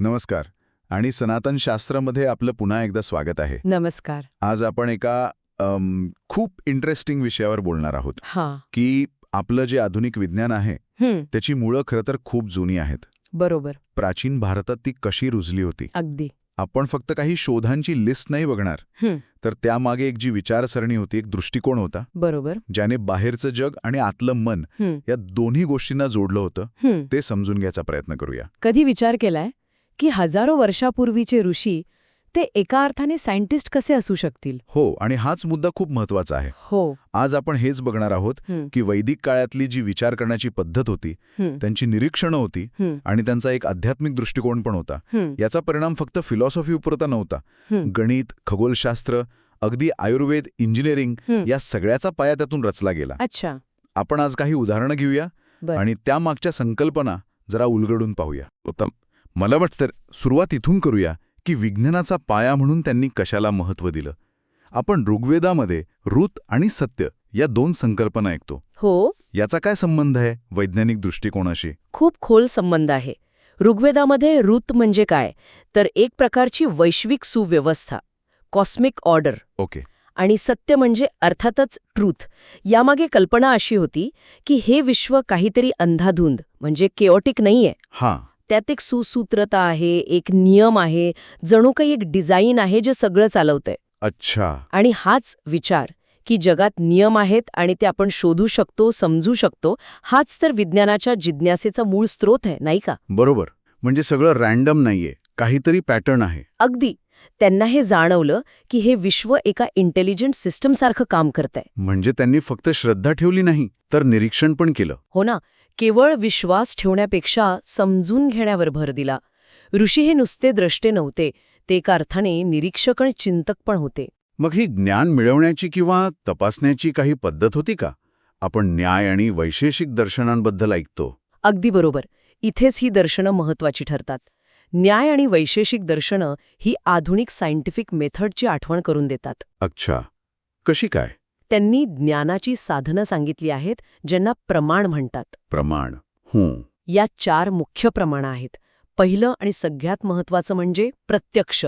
नमस्कार. आणि सनातन शास्त्रामध्ये आपलं पुन्हा एकदा स्वागत आहे. नमस्कार. आज आपण एका अम, खूप इंटरेस्टिंग विषयावर बोलणार आहोत. हा. की आपलं जे आधुनिक विज्ञान आहे हं, त्याची मुळं खरं तर खूप जुनी आहेत. बरोबर. प्राचीन भारतात ती कशी रुजली होती? अगदी. आपण फक्त काही शोधांची लिस्ट नाही बघणार. हं, तर त्यामागे एक जी विचारसरणी होती एक दृष्टिकोन होता. बरोबर. ज्याने बाहेरचं जग आणि आतलं मन हं, या दोन्ही गोष्टींना जोडलं होतं. हं. ते समजून घ्यायचा प्रयत्न करूया. कधी विचार केलाय? की हजारो वर्षापूर्वीचे ऋषी ते एका अर्थाने सायंटिस्ट कसे असू शकतील? हो आणि हाच मुद्दा खूप महत्त्वाचा आहे. हो. आज आपण हेच बघणार आहोत हं, की वैदिक काळातली जी विचार करण्याची पद्धत होती त्यांची निरीक्षणं होती आणि त्यांचा एक आध्यात्मिक दृष्टिकोन पण होता. याचा परिणाम फक्त फिलॉसॉफीपुरता नव्हता. हं, गणित खगोलशास्त्र अगदी आयुर्वेद इंजिनिअरिंग हं. या सगळ्याचा पाया त्यातून रचला गेला. अच्छा. आपण आज काही उदाहरणं घेऊया आणि त्यामागच्या संकल्पना जरा उलगडून पाहूया. उत्तम. मला वाटतं सुरुवात इथून करूया की विज्ञानाचा पाया म्हणून त्यांनी कशाला महत्त्व दिलं. आपण ऋग्वेदामध्ये ऋत आणि सत्य या दोन संकल्पना ऐकतो. हो. याचा काय संबंध आहे वैज्ञानिक दृष्टिकोनाशी? खूप खोल संबंध आहे. ऋग्वेदामध्ये ऋत म्हणजे काय? तर एक प्रकारची वैश्विक सुव्यवस्था कॉस्मिक ऑर्डर. ओके. आणि सत्य म्हणजे अर्थातच ट्रूथ. यामागे कल्पना अशी होती की हे विश्व काहीतरी अंधाधुंद म्हणजे केओटिक नाहीये. हां. त्यात एक सुसूत्रता आहे एक नियम आहे जणू काही एक डिझाईन आहे जे सगळं चालवतंय. अच्छा. आणि हाच विचार की जगात नियम आहेत आणि ते आपण शोधू शकतो समजू शकतो हाच तर विज्ञानाच्या जिज्ञासेचा मूळ स्रोत आहे नाही का? बरोबर. म्हणजे सगळं रॅन्डम नाहीये. काहीतरी पॅटर्न आहे. अगदी. त्यांना हे जाणवलं की हे विश्व एका इंटेलिजंट सिस्टमसारखं काम करतंय. म्हणजे त्यांनी फक्त श्रद्धा ठेवली नाही तर निरीक्षण पण केलं. हो ना. केवळ विश्वास ठेवण्यापेक्षा समजून घेण्यावर भर दिला. ऋषी हे नुसते द्रष्टे नव्हते ते एका अर्थाने निरीक्षक आणि चिंतक पण होते. मग ही ज्ञान मिळवण्याची किंवा तपासण्याची काही पद्धत होती का? आपण न्याय आणि वैशेषिक दर्शनांबद्दल ऐकतो. अगदी बरोबर. इथेच ही दर्शनं महत्वाची ठरतात. न्याय आणि वैशेषिक दर्शनं ही आधुनिक सायंटिफिक मेथडची आठवण करून देतात. अच्छा. कशी काय? त्यांनी ज्ञानाची साधनं सांगितली आहेत ज्यांना प्रमाण म्हणतात. प्रमाण. हं. या चार मुख्य प्रमाणं आहेत. पहिलं आणि सगळ्यात महत्वाचं म्हणजे प्रत्यक्ष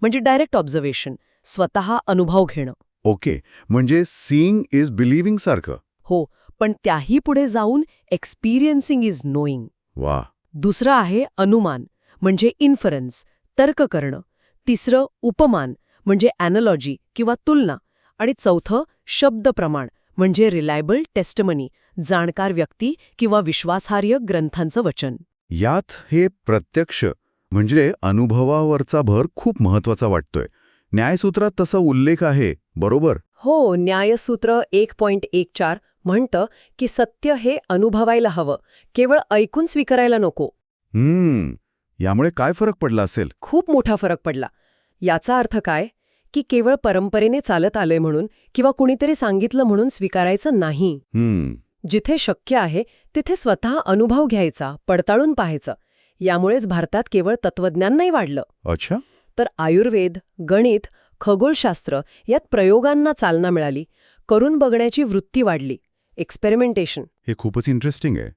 म्हणजे डायरेक्ट ऑब्झर्वेशन स्वतः अनुभव घेणं. ओके. म्हणजे सीइंग इज बिलिव्हिंग सारखं. हो पण त्याही पुढे जाऊन एक्सपिरियन्सिंग इज नोईंग वा. दुसरं आहे अनुमान. म्हणजे इन्फरन्स तर्क करणं. तिसरं उपमान म्हणजे ॲनॉलॉजी किंवा तुलना. आणि चौथं शब्दप्रमाण म्हणजे रिलायबल टेस्टमनी जाणकार व्यक्ती किंवा विश्वासार्ह ग्रंथांचं वचन. यात हे प्रत्यक्ष म्हणजे अनुभवावरचा भर खूप महत्त्वाचा वाटतोय. न्यायसूत्रात तसा उल्लेख आहे बरोबर? हो न्यायसूत्र एक पॉइंट एक चार म्हणतं की सत्य हे अनुभवायला हवं केवळ ऐकून स्वीकारायला नको. हम्म. यामुळे काय फरक पडला असेल? खूप मोठा फरक पडला. याचा अर्थ काय? की केवळ परंपरेने चालत आलंय म्हणून किंवा कुणीतरी सांगितलं म्हणून स्वीकारायचं नाही. जिथे शक्य आहे तिथे स्वतः अनुभव घ्यायचा पडताळून पाहायचं. यामुळेच भारतात केवळ तत्वज्ञान नाही वाढलं. अच्छा. तर आयुर्वेद गणित खगोलशास्त्र यात प्रयोगांना चालना मिळाली. करून बघण्याची वृत्ती वाढली. एक्सपेरिमेंटेशन हे खूपच इंटरेस्टिंग आहे.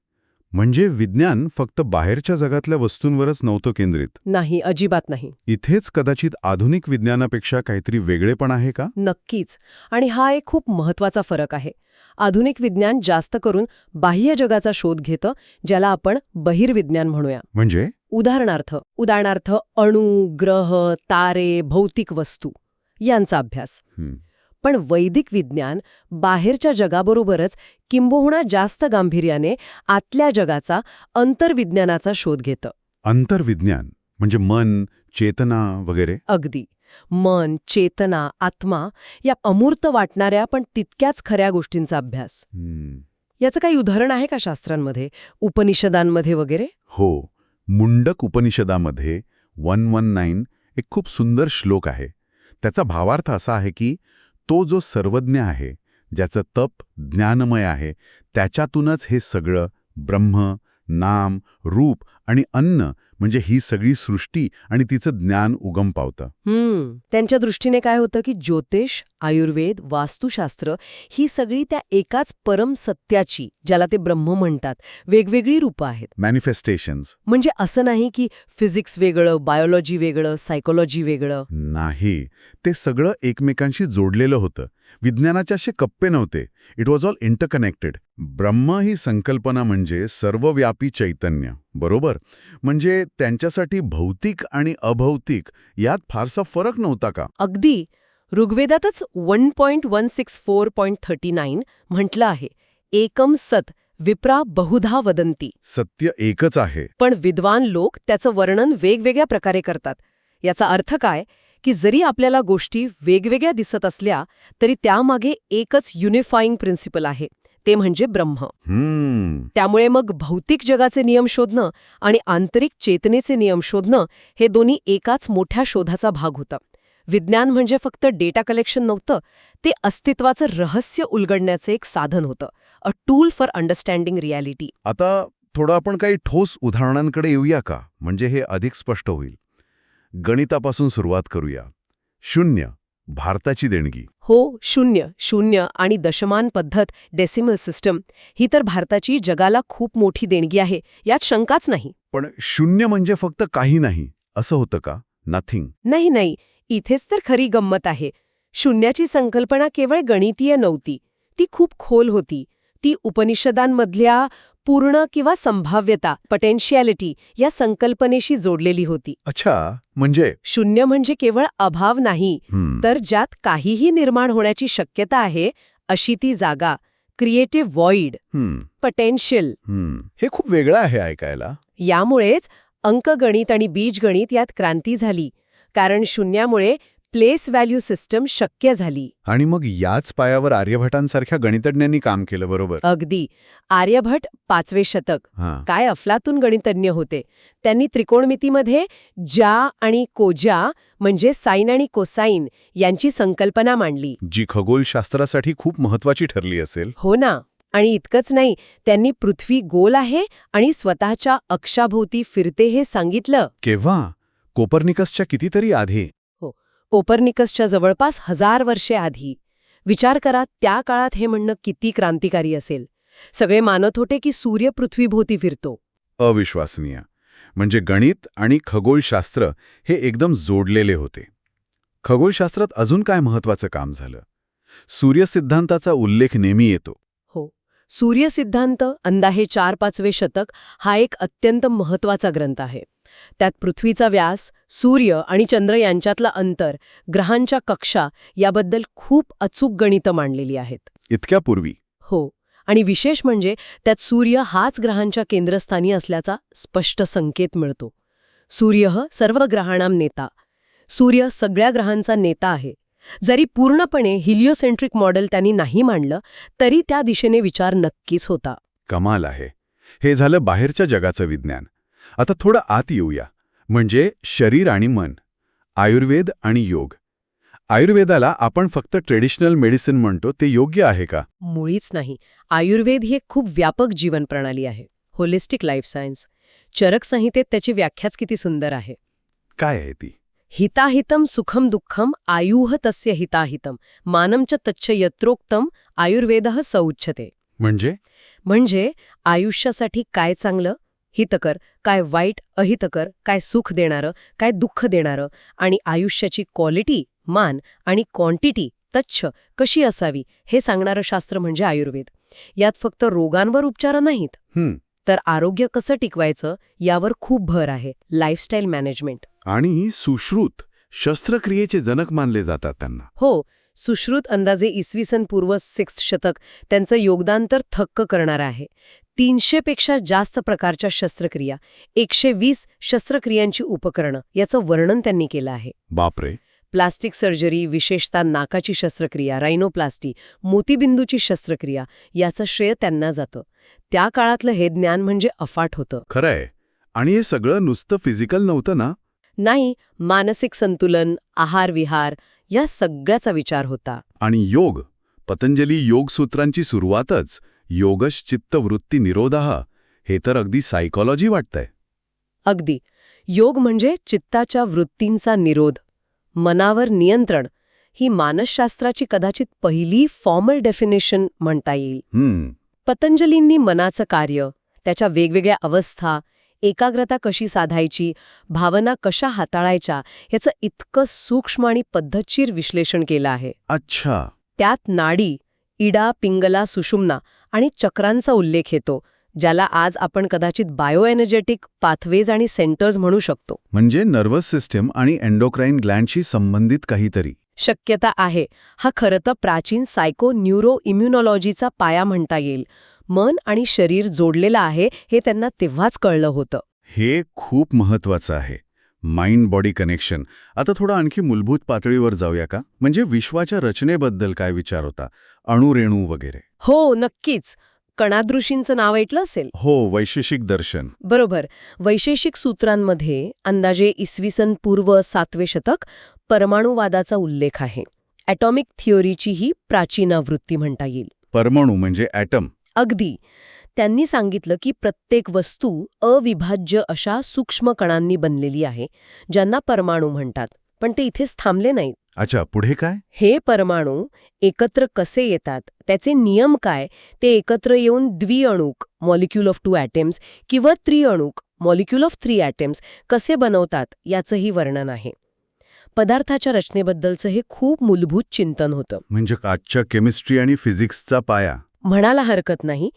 म्हणजे विज्ञान फक्त बाहेरच्या जगातल्या वस्तूंवरच नव्हतं केंद्रित. नाही अजिबात नाही. इथेच कदाचित आधुनिक विज्ञानापेक्षा काहीतरी वेगळेपण आहे का? नक्कीच. आणि हा एक खूप महत्त्वाचा फरक आहे. आधुनिक विज्ञान जास्त करून बाह्य जगाचा शोध घेतं ज्याला आपण बहिर्विज्ञान म्हणूया. म्हणजे? उदाहरणार्थ उदाहरणार्थ अणू ग्रह तारे भौतिक वस्तू यांचा अभ्यास. पण वैदिक विज्ञान बाहेरच्या जगाबरोबरच किंबहुना जास्त गांभीर्याने आतल्या जगाचा अंतर्विज्ञानाचा शोध घेतं. अंतर्विज्ञान म्हणजे मन चेतना वगैरे? अगदी. मन चेतना आत्मा या अमूर्त वाटणाऱ्या पण तितक्याच खऱ्या गोष्टींचा अभ्यास. हं, याचं काही उदाहरण आहे का शास्त्रांमध्ये? उपनिषदांमध्ये वगैरे? हो. मुंडक उपनिषदामध्ये वन वन नाईन एक खूप सुंदर श्लोक आहे. त्याचा भावार्थ असा आहे की तो जो सर्वज्ञ आहे ज्याचं तप ज्ञानमय आहे त्याच्यातूनच हे सगळं ब्रह्म नाम रूप आणि अन्न म्हणजे ही सगळी सृष्टी आणि तिचं ज्ञान उगम पावतं. हम्म. त्यांच्या दृष्टीने काय होतं की ज्योतिष आयुर्वेद वास्तुशास्त्र ही सगळी त्या एकाच परम सत्याची ज्याला ते ब्रह्म म्हणतात वेगवेगळी रूपं आहेत. मॅनिफेस्टेशन्स म्हणजे असं नाही की फिजिक्स वेगळं बायोलॉजी वेगळं सायकोलॉजी वेगळं. नाही. ते सगळं एकमेकांशी जोडलेलं होतं. विज्ञानाचे असे कप्पे नव्हते. इट वॉज ऑल इंटरकनेक्टेड ब्रह्म ही संकल्पना म्हणजे सर्वव्यापी चैतन्य. बरोबर. म्हणजे त्यांच्यासाठी भौतिक आणि अभौतिक यात फारसा फरक नव्हता का? अगदी. ऋग्वेदातच one point one six four point thirty nine म्हटलं आहे एकम सत विप्रा बहुधा वदंती सत्य एकच आहे. पण विद्वान लोक त्याचं वर्णन वेगवेगळ्या प्रकारे करतात. याचा अर्थ काय? की जरी आपल्याला गोष्टी वेगवेगळ्या दिसत असल्या तरी त्यामागे एकच युनिफाईंग प्रिन्सिपल आहे. ते म्हणजे ब्रह्म. त्यामुळे मग भौतिक जगाचे नियम शोधणं आणि आंतरिक चेतनेचे नियम शोधणं हे दोन्ही एकाच मोठ्या शोधाचा भाग होतं. विज्ञान म्हणजे फक्त डेटा कलेक्शन नव्हतं ते अस्तित्वाचं रहस्य उलगडण्याचं एक साधन होतं a tool for understanding reality. आता थोडं आपण काही ठोस उदाहरणांकडे येऊया का? म्हणजे हे अधिक स्पष्ट होईल. गणितापासून सुरुवात करूया. शून्य. भारताची देणगी. हो शून्य शून्य आणि दशमान पद्धत डेसिमल सिस्टम ही तर भारताची जगाला खूप मोठी देणगी आहे यात शंकाच नाही. पण शून्य म्हणजे फक्त काही नाही असं होतं का? नथिंग नाही नाही इथेच तर खरी गंमत आहे. शून्याची संकल्पना केवळ गणितीय नव्हती ती खूप खोल होती. ती उपनिषदांमधल्या पूर्ण किंवा संभाव्यता पटेन्शियालिटी या संकल्पनेशी जोडलेली होती. अच्छा म्हणजे? शून्य म्हणजे केवळ अभाव नाही तर ज्यात काहीही निर्माण होण्याची शक्यता आहे अशी ती जागा क्रिएटिव्ह व्हॉइड पटेन्शियल. हे खूप वेगळं आहे ऐकायला. यामुळेच अंकगणित आणि बीजगणित यात क्रांती झाली कारण शून्यामुळे प्लेस व्हॅल्यू सिस्टम शक्य झाली. आणि मग याच पायावर आर्यभटांसारख्या गणितज्ञांनी काम केलं बरोबर? अगदी. आर्यभट पाचवे शतक. हां. काय अफलातून गणितज्ञ होते? त्यांनी त्रिकोणमितीमध्ये ज्या आणि कोज्या म्हणजे साइन आणि कोसाइन यांची संकल्पना मांडली. जी खगोलशास्त्रासाठी खूप महत्वाची ठरली असेल. हो ना. आणि इतकंच नाही त्यांनी पृथ्वी गोल आहे आणि स्वतःच्या अक्षाभोवती फिरते हे सांगितलं. केव्हा? कोपर्निकसच्या कितीतरी आधी. कोपर्निकसच्या जवळपास हजार वर्षे आधी. विचार करा त्या काळात हे म्हणणं किती क्रांतिकारी असेल. सगळे मानत होते की सूर्य पृथ्वीभोवती फिरतो. अविश्वसनीय. म्हणजे गणित आणि खगोलशास्त्र हे एकदम जोडलेले होते. खगोलशास्त्रात अजून काय महत्वाचं काम झालं? सूर्यसिद्धांताचा उल्लेख नेहमी येतो. हो. सूर्यसिद्धांत अंदाहे चार पाचवे शतक हा एक अत्यंत महत्त्वाचा ग्रंथ आहे. त्यात पृथ्वीचा व्यास सूर्य आणि चंद्र यांच्यातला अंतर ग्रहांच्या कक्षा याबद्दल खूप अचूक गणितं मांडलेली आहेत. इतक्यापूर्वी हो आणि विशेष म्हणजे त्यात सूर्य हाच ग्रहांच्या केंद्रस्थानी असल्याचा स्पष्ट संकेत मिळतो. सूर्य सर्व ग्रहाणाम नेता. सूर्य सगळ्या ग्रहांचा नेता आहे. जरी पूर्णपणे हिलिओसेंट्रिक मॉडेल त्यांनी नाही मांडलं तरी त्या दिशेने विचार नक्कीच होता. कमाल आहे. हे झालं बाहेरच्या जगाचं विज्ञान. आता थोडं आत येऊया. म्हणजे शरीर आणि मन आयुर्वेद आणि योग. आयुर्वेदाला आपण फक्त ट्रेडिशनल मेडिसिन म्हणतो ते योग्य आहे का? मुळीच नाही. आयुर्वेद ही एक खूप व्यापक जीवन प्रणाली आहे. Holistic life science. चरक संहितेत त्याची व्याख्याच किती सुंदर आहे. काय आहे ती? हिताहितम सुखम दुःखम आयुह तस्य हिताहितम. मानम च तच्छ यत्रोक्तम आयुर्वेद सौच्छते म्हणजे? म्हणजे आयुष्यासाठी काय चांगलं? हितकर काय वाईट अहितकर काय सुख देणारं काय दुःख देणारं आणि आयुष्याची क्वालिटी मान आणि क्वांटिटी तच्छ कशी असावी हे सांगणारं शास्त्र म्हणजे आयुर्वेद. यात फक्त रोगांवर उपचार नाहीत. तर आरोग्य कसं टिकवायचं यावर खूप भर आहे. लाईफस्टाईल मॅनेजमेंट आणि सुश्रुत शस्त्रक्रियेचे जनक मानले जातात त्यांना. हो सुश्रुत अंदाजे इसवी सन पूर्व सिक्स्थ शतक त्यांचं योगदान तर थक्क करणारं आहे. तीनशेपेक्षा जास्त प्रकारच्या शस्त्रक्रिया एकशे वीस शस्त्रक्रियांची उपकरणं याचं वर्णन त्यांनी केलं आहे. बापरे. प्लास्टिक सर्जरी विशेषतः नाकाची शस्त्रक्रिया रायनोप्लास्टी मोतीबिंदूची शस्त्रक्रिया याचं श्रेय त्यांना जातं. त्या काळातलं हे ज्ञान म्हणजे अफाट होतं. खरंय. आणि हे सगळं नुसतं फिजिकल नव्हतं ना? नाही मानसिक संतुलन आहार-विहार या सगळ्याचा विचार होता. आणि योग. पतंजली योगसूत्रांची सुरुवातच योगश्चित्त वृत्ती निरोधः हे तर अगदी सायकॉलॉजी वाटतंय. अगदी. योग म्हणजे चित्ताच्या वृत्तींचा निरोध मनावर नियंत्रण ही मानसशास्त्राची कदाचित पहिली फॉर्मल डेफिनेशन म्हणता येईल. हम्म. पतंजलींनी मनाचं कार्य त्याच्या वेगवेगळ्या अवस्था एकाग्रता कशी साधायची भावना कशा हाताळायच्या याचं इतकं सूक्ष्म आणि पद्धतशीर विश्लेषण केलं आहे. अच्छा. त्यात नाडी इडा पिंगला सुषुम्ना आणि चक्रांचा उल्लेख येतो ज्याला आज आपण कदाचित बायोएनर्जेटिक पाथवेज आणि सेंटर्स म्हणू शकतो. म्हणजे नर्वस सिस्टम आणि एन्डोक्राईन ग्लँडशी संबंधित काहीतरी. शक्यता आहे. हा खरं तर प्राचीन सायको न्यूरो इम्युनॉलॉजीचा पाया म्हणता येईल. मन आणि शरीर जोडलेलं आहे हे त्यांना तेव्हाच कळलं होतं. हे खूप महत्वाचं आहे. Mind body connection. आता थोडं आणखी मूलभूत पातळीवर जाऊया का? म्हणजे विश्वाच्या रचनेबद्दल काय विचार होता? अणुरेणू वगैरे. हो नक्कीच. कणादृशींचं नाव ऐकलं असेल? हो वैशेषिक दर्शन. बरोबर. वैशेषिक सूत्रांमध्ये अंदाजे इसवी सन पूर्व सातवे शतक परमाणुवादाचा उल्लेख आहे. ॲटॉमिक थिओरीची ही प्राचीन आवृत्ती म्हणता येईल. परमाणू म्हणजे ॲटम अगदी. त्यांनी सांगितलं की प्रत्येक वस्तू अविभाज्य अशा सूक्ष्म कणांनी बनलेली आहे ज्यांना परमाणू म्हणतात. पण ते इथेच थांबले नाहीत. अच्छा पुढे काय? हे परमाणू एकत्र कसे येतात? त्याचे नियम काय? ते एकत्र येऊन द्विअणुक मॉलिक्यूल ऑफ टू ॲटम्स किंवा त्रिअणुक मॉलिक्यूल ऑफ थ्री ॲटम्स कसे बनवतात याचंही वर्णन आहे. पदार्थाच्या रचनेबद्दलचं हे खूप मूलभूत चिंतन होतं. म्हणजे आजच्या केमिस्ट्री आणि फिजिक्सचा पाया. म्हणायला हरकत नाही.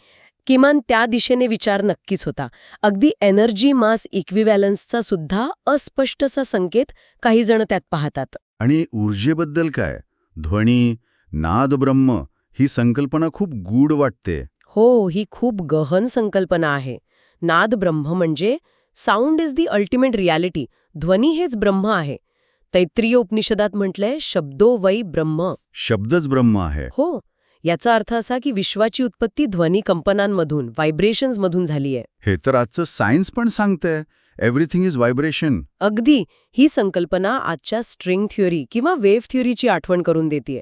किमान त्या दिशेने विचार नक्कीच होता. अगदी एनर्जी मास इक्विवॅलन्सचा सुद्धा अस्पष्टसा संकेत काही जण त्यात पाहतात. आणि ऊर्जेबद्दल काय? ध्वनी नाद ब्रह्म ही संकल्पना खूप गूढ वाटते. हो ही खूप गहन संकल्पना आहे. नाद ब्रह्म म्हणजे sound is the ultimate reality ध्वनी हेच ब्रह्म आहे. तैत्रीय उपनिषदात म्हटलंय शब्दो वै ब्रह्म. शब्दच ब्रह्म आहे. हो याचा अर्थ असा की विश्वाची उत्पत्ती ध्वनी कंपनांमधून व्हायब्रेशन्समधून झाली आहे. हे तर आजचं सायन्स पण सांगतंय. एव्हरीथिंग इज व्हायब्रेशन अगदी ही संकल्पना आजच्या स्ट्रिंग थ्योरी किंवा वेव्ह थ्योरीची आठवण करून देते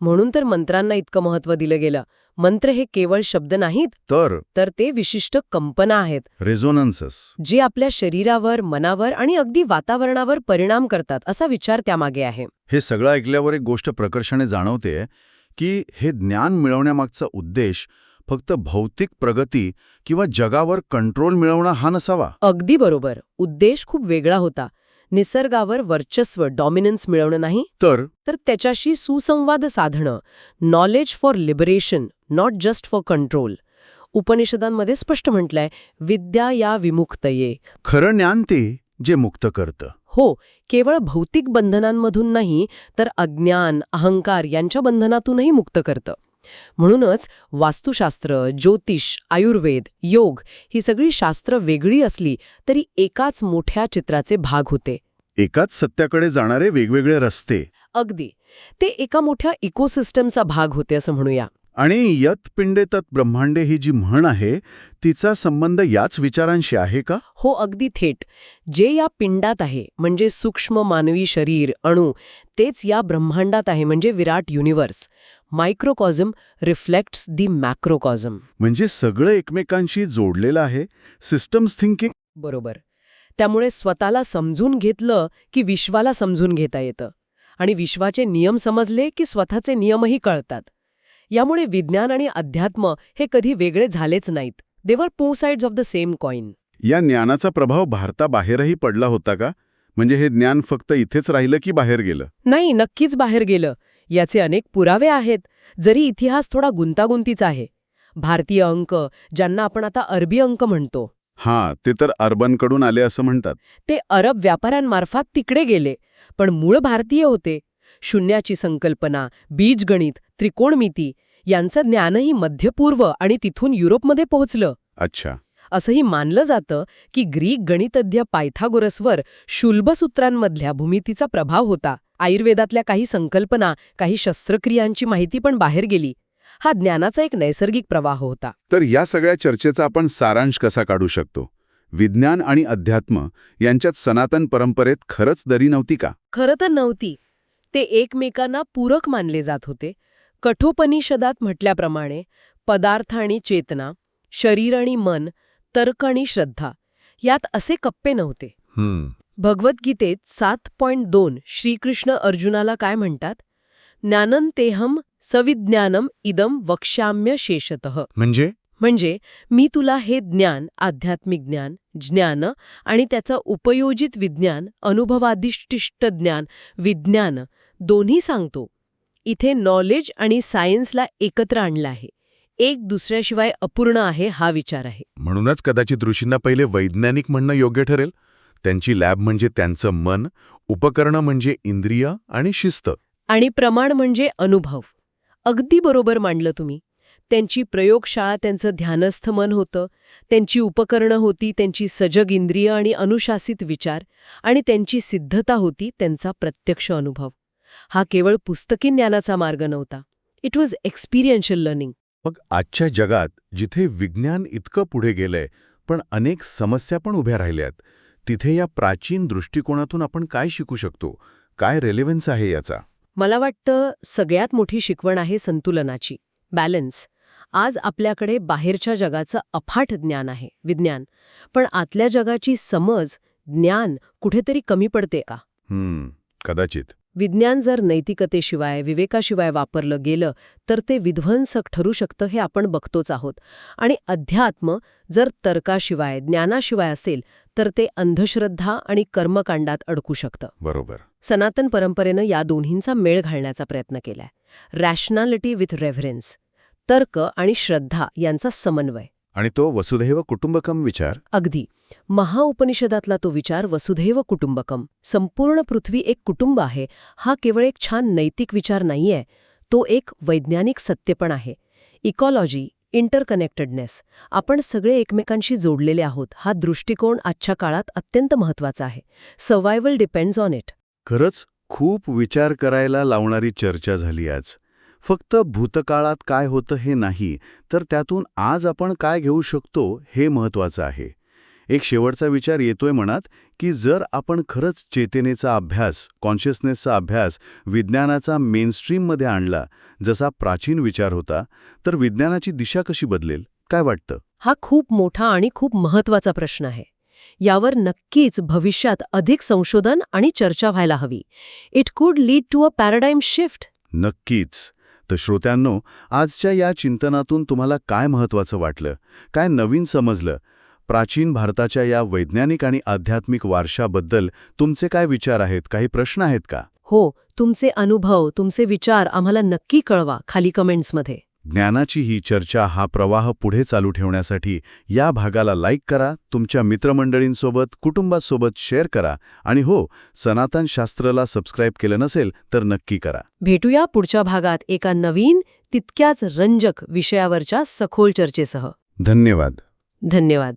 म्हणून तर मंत्रांना इतकं महत्त्व दिलं गेलं. मंत्र हे केवळ शब्द नाहीत तर? तर ते विशिष्ट कंपना आहेत. रेझोनन्सस जे आपल्या शरीरावर मनावर आणि अगदी वातावरणावर परिणाम करतात असा विचार त्यामागे आहे. हे सगळं ऐकल्यावर एक गोष्ट प्रकर्षाने जाणवते की हे ज्ञान मिळवण्यामागचा उद्देश फक्त भौतिक प्रगती किंवा जगावर कंट्रोल मिळवणं हा नसावा. अगदी बरोबर. उद्देश खूप वेगळा होता. निसर्गावर वर्चस्व डॉमिनन्स मिळवणं नाही तर? तर त्याच्याशी सुसंवाद साधणं. Knowledge for liberation not just for control उपनिषदांमध्ये स्पष्ट म्हटलंय विद्या या विमुक्तये. खरं ज्ञान ते जे मुक्त करतं. हो केवळ भौतिक बंधनांमधून नाही तर अज्ञान अहंकार यांच्या बंधनातूनही मुक्त करतं. म्हणूनच वास्तुशास्त्र ज्योतिष आयुर्वेद योग ही सगळी शास्त्र वेगळी असली तरी एकाच मोठ्या चित्राचे भाग होते. एकाच सत्याकडे जाणारे वेगवेगळे रस्ते. अगदी. ते एका मोठ्या इकोसिस्टमचा भाग होते असं म्हणूया. आणि यत पिंडे तत् ब्रह्मांडे ही जी म्हण आहे तिचा संबंध याच विचारांशी आहे का? हो अगदी थेट. जे या पिंडात आहे म्हणजे सूक्ष्म मानवी शरीर अणू तेच या ब्रह्मांडात आहे म्हणजे विराट युनिव्हर्स. मायक्रोकॉझम रिफ्लेक्ट्स दी मॅक्रोकॉझम. म्हणजे सगळं एकमेकांशी जोडलेलं आहे सिस्टम्स थिंकिंग? बरोबर. त्यामुळे स्वतःला समजून घेतलं की विश्वाला समजून घेता येतं. आणि विश्वाचे नियम समजले की स्वतःचे नियमही कळतात. यामुळे विज्ञान आणि अध्यात्म हे कधी वेगळे झालेच नाहीत. They are two sides of the same coin या ज्ञानाचा प्रभाव भारताबाहेरही पडला होता का? म्हणजे हे ज्ञान फक्त इथेच राहिलं की बाहेर गेलं? नाही नक्कीच बाहेर गेलं. याचे अनेक पुरावे आहेत. जरी इतिहास थोडा गुंतागुंतीचा आहे. भारतीय अंक ज्यांना आपण आता अरबी अंक म्हणतो. हां ते तर अर्बनकडून आले असं म्हणतात. ते अरब व्यापाऱ्यांमार्फत तिकडे गेले. पण मूळ भारतीय होते. शून्याची संकल्पना बीजगणित त्रिकोणमिती यांचं ज्ञानही मध्यपूर्व आणि तिथून युरोपमध्ये पोहोचलं. अच्छा. असंही मानलं जातं की ग्रीक गणितज्ञ पायथागोरसवर शुल्बसूत्रांमधल्या भूमितीचा प्रभाव होता. आयुर्वेदातल्या काही संकल्पना काही शस्त्रक्रियांची माहिती पण बाहेर गेली. हा ज्ञानाचा एक नैसर्गिक प्रवाह होता. तर या सगळ्या चर्चेचा आपण सारांश कसा काढू शकतो? विज्ञान आणि अध्यात्म यांच्यात सनातन परंपरेत खरंच दरी नव्हती का? खरं तर नव्हती. ते एकमेकांना पूरक मानले जात होते. कठोपनिषदात म्हटल्याप्रमाणे पदार्थ आणि चेतना शरीर आणि मन तर्क आणि श्रद्धा यात असे कप्पे नव्हते. हम्म. भगवद्गीतेत सात पॉइंट दोन श्रीकृष्ण अर्जुनाला काय म्हणतात? ज्ञानंतेहम सविज्ञानम इदम वक्ष्याम्य शेषत. म्हणजे? म्हणजे मी तुला हे ज्ञान आध्यात्मिक ज्ञान ज्ञान आणि त्याचं उपयोजित विज्ञान अनुभवाधिष्टिष्ट ज्ञान विज्ञान दोन्ही सांगतो. इथे नॉलेज आणि सायन्सला एकत्र आणलं आहे. एक दुसऱ्याशिवाय अपूर्ण आहे हा विचार आहे. म्हणूनच कदाचित ऋषींना पहिले वैज्ञानिक म्हणणं योग्य ठरेल. त्यांची लॅब म्हणजे त्यांचं मन उपकरणं म्हणजे इंद्रिय आणि शिस्त. आणि प्रमाण म्हणजे अनुभव. अगदी बरोबर मांडलं तुम्ही. त्यांची प्रयोगशाळा त्यांचं ध्यानस्थ मन होतं. त्यांची उपकरणं होती त्यांची सजग इंद्रिय आणि अनुशासित विचार. आणि त्यांची सिद्धता होती त्यांचा प्रत्यक्ष अनुभव. हा केवळ पुस्तकी ज्ञानाचा मार्ग नव्हता. इट वॉज एक्सपिरियन्शियल लर्निंग मग आजच्या जगात जिथे विज्ञान इतकं पुढे गेलंय पण अनेक समस्या पण उभ्या राहिल्यात तिथे या प्राचीन दृष्टिकोनातून आपण काय शिकू शकतो? काय रेलेव्हन्स आहे याचा? मला वाटतं सगळ्यात मोठी शिकवण आहे संतुलनाची. बॅलन्स आज आपल्याकडे बाहेरच्या जगाचं अफाट ज्ञान आहे विज्ञान. पण आतल्या जगाची समज ज्ञान कुठेतरी कमी पडते का? हम्म कदाचित. विज्ञान जर नैतिकतेशिवाय विवेकाशिवाय वापरलं गेलं तर ते विध्वंसक ठरू शकतं हे आपण बघतोच आहोत. आणि अध्यात्म जर तर्काशिवाय ज्ञानाशिवाय असेल तर ते अंधश्रद्धा आणि कर्मकांडात अडकू शकतं. बरोबर. सनातन परंपरेनं या दोन्हींचा मेळ घालण्याचा प्रयत्न केलाय. रॅशनॅलिटी विथ रेव्हरन्स तर्क आणि श्रद्धा यांचा समन्वय. आणि तो वसुधैव कुटुंबकम विचार? अगदी. महाउपनिषदातला तो विचार वसुधैव कुटुंबकम. संपूर्ण पृथ्वी एक कुटुंब आहे. हा केवळ एक छान नैतिक विचार नाहीये. तो एक वैज्ञानिक सत्य पण आहे. Ecology interconnectedness. आपण सगळे एकमेकांशी जोडलेले आहोत. हा दृष्टिकोन आजच्या काळात अत्यंत महत्त्वाचा आहे. सर्वायवल डिपेंड्स ऑन इट खरंच खूप विचार करायला लावणारी चर्चा झाली आज. फक्त भूतकाळात काय होतं हे नाही तर त्यातून आज आपण काय घेऊ शकतो हे महत्वाचं आहे. एक शेवटचा विचार येतोय मनात की जर आपण खरंच चेतनेचा अभ्यास कॉन्शियसनेसचा अभ्यास विज्ञानाचा मेनस्ट्रीममध्ये आणला जसा प्राचीन विचार होता तर विज्ञानाची दिशा कशी बदलेल? काय वाटतं? हा खूप मोठा आणि खूप महत्त्वाचा प्रश्न आहे. यावर नक्कीच भविष्यात अधिक संशोधन आणि चर्चा व्हायला हवी. It could lead to a paradigm shift नक्कीच. तर श्रोत्यांनो आजच्या या चिंतनातून तुम्हाला काय महत्वाचं वाटलं? काय नवीन समजलं? प्राचीन भारताच्या या वैज्ञानिक आणि आध्यात्मिक वारशाबद्दल तुमचे काय विचार आहेत? काही प्रश्न आहेत का? हो तुमचे अनुभव तुमचे विचार आम्हाला नक्की कळवा खाली कमेंट्समध्ये. ज्ञानाची ही चर्चा हा प्रवाह पुढे चालू ठेवण्यासाठी या भागाला लाईक करा तुमच्या मित्रमंडळींसोबत कुटुंबासोबत शेअर करा आणि हो सनातन शास्त्रला सबस्क्राईब केलं नसेल तर नक्की करा. भेटूया पुढच्या भागात एका नवीन तितक्याच रंजक विषयावरच्या सखोल चर्चेसह. धन्यवाद. धन्यवाद.